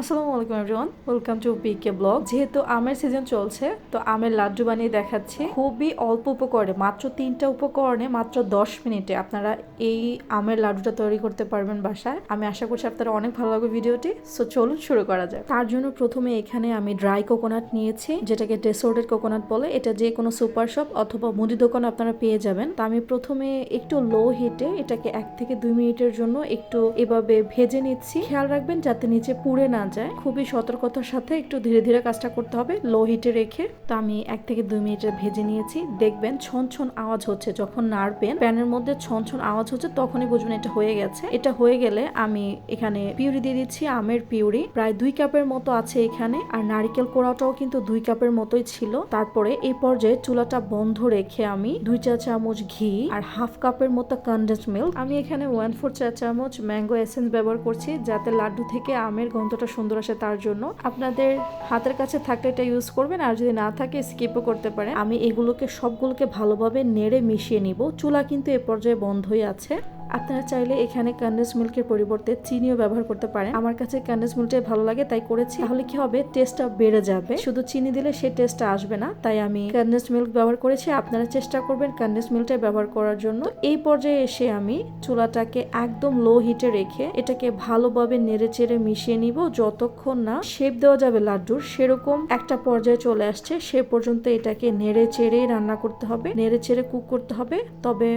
আসসালামু আলাইকুম everyone welcome to PK blog যেহেতু আমের সিজন চলছে, তো আমের লাড্ডু বানিয়ে দেখাচ্ছি। খুবই অল্প উপকরণে, মাত্র তিনটা উপকরণে, মাত্র দশ মিনিটে আপনারা এই আমের লাড্ডুটা তৈরি করতে পারবেন বাসায়। আমি আশা করছি আপনারা অনেক ভালো লাগবে ভিডিওটি সো চলুন শুরু করা যায় তার জন্য প্রথমে এখানে আমি ড্রাই কোকোনাট নিয়েছি, যেটাকে ডেসোর্টেড কোকোনাট বলে। এটা যে কোনো সুপার শপ অথবা মুদি দোকানে আপনারা পেয়ে যাবেন। তা আমি প্রথমে একটু লো হিটে এটাকে এক থেকে দুই মিনিটের জন্য একটু এভাবে ভেজে নিচ্ছি। খেয়াল রাখবেন যাতে নিচে পুড়ে না যায়, খুবই সতর্কতার সাথে একটু ধীরে ধীরে কাজটা করতে হবে। লো হিটে রেখে তো আমি এক থেকে দুই মিনিটে ভেজে নিয়েছি। দেখবেন ছন ছন আওয়াজ হচ্ছে, যখন নাড়বেন, প্যানের মধ্যে ছন ছন আওয়াজ হচ্ছে, তখনই বুঝবেন এটা হয়ে গেছে। এটা হয়ে গেলে আমি এখানে পিউরি দিয়ে দিচ্ছি, আমের পিউরি। প্রায় দুই কাপের মতো আছে এখানে, আর নারিকেল কোড়াটাও কিন্তু দুই কাপের মতোই ছিল। তারপরে এই পর্যায়ে চুলাটা বন্ধ রেখে আমি দুই চা চামচ ঘি আর হাফ কাপের মতো কন্ডেন্স মিল্ক আমি এখানে ওয়ান ফোর চা চামচ ম্যাঙ্গো এসেন্স ব্যবহার করছি, যাতে লাড্ডু থেকে আমের গন্ধটা সুন্দর আসে তার জন্য। আপনাদের হাতের কাছে থাকলে এটা ইউজ করবেন, আর যদি না থাকে স্কিপও করতে পারেন। আমি এগুলোকে, সবগুলোকে ভালোভাবে নেড়ে মিশিয়ে নিব। চুলা কিন্তু এ পর্যায়ে বন্ধই আছে। আপনারা চাইলে এখানে কন্ডেন্স মিল্কের পরিবর্তে চিনিও ব্যবহার করতে পারেন। আমার কাছে কন্ডেন্স মিল্কটাই ভালো লাগে, তাই করেছি। তাহলে কি হবে? টেস্টটা বেড়ে যাবে। শুধু চিনি দিলে সেই টেস্টটা আসবে না, তাই আমি কন্ডেন্স মিল্ক ব্যবহার করেছি। আপনারা চেষ্টা করবেন কন্ডেন্স মিল্কটাই ব্যবহার করার জন্য। এই পর্যায়ে এসে আমি চুলাটাকে একদম লো হিটে রেখে এটাকে ভালোভাবে নেড়ে চেড়ে মিশিয়ে নিব। যতক্ষণ না শেপ দেওয়া যাবে লাড্ডুর, সেরকম একটা পর্যায়ে চলে আসছে। সে পর্যন্ত এটাকে নেড়ে চেড়েই রান্না করতে হবে। নেড়ে চেড়ে কুক করতে হবে। তবে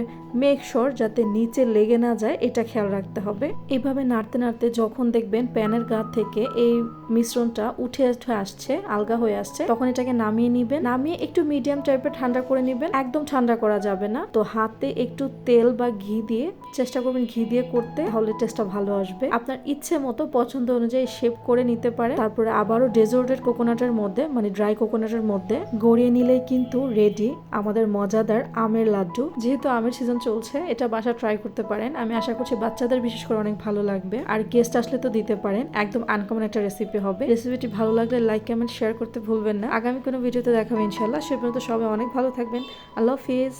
মেক শোর যাতে নিচে লেগে না যায়, এটা খেয়াল রাখতে হবে। এইভাবে নাড়তে নাড়তে যখন দেখবেন প্যানের গা থেকে এই মিশ্রণটা উঠে উঠে আসছে, আলগা হয়ে আসছে, তখন এটাকে নামিয়ে নিবেন। নামিয়ে একটু মিডিয়াম টাইপের ঠান্ডা করে নিবেন। একদম ঠান্ডা করা যাবে না। তো হাতে একটু তেল বা ঘি দিয়ে, চেষ্টা করবেন ঘি দিয়ে করতে, তাহলে টেস্টটা ভালো আসবে। আপনার ইচ্ছে মতো পছন্দ অনুযায়ী শেপ করে নিতে পারে তারপরে আবারও ডেজার্টেড কোকোনাটের মধ্যে মানে ড্রাই কোকোনাটের মধ্যে গড়িয়ে নিলেই কিন্তু রেডি আমাদের মজাদার আমের লাড্ডু। যেহেতু আমের সিজন চলছে, এটা বাসা ট্রাই করতে পারেন। আমি আশা করছি বাচ্চাদের বিশেষ করে অনেক ভালো লাগবে। আর গেস্ট আসলে তো দিতে পারেন। একদম আনকমন একটা রেসিপি হবে। রেসিপিটি ভালো লাগলে লাইক কমেন্ট শেয়ার করতে ভুলবেন না। আগামী কোনো ভিডিওতে দেখাবো ইনশাল্লাহ সে পর্যন্ত সবাই অনেক ভালো থাকবেন। আল্লাহ হাফিজ।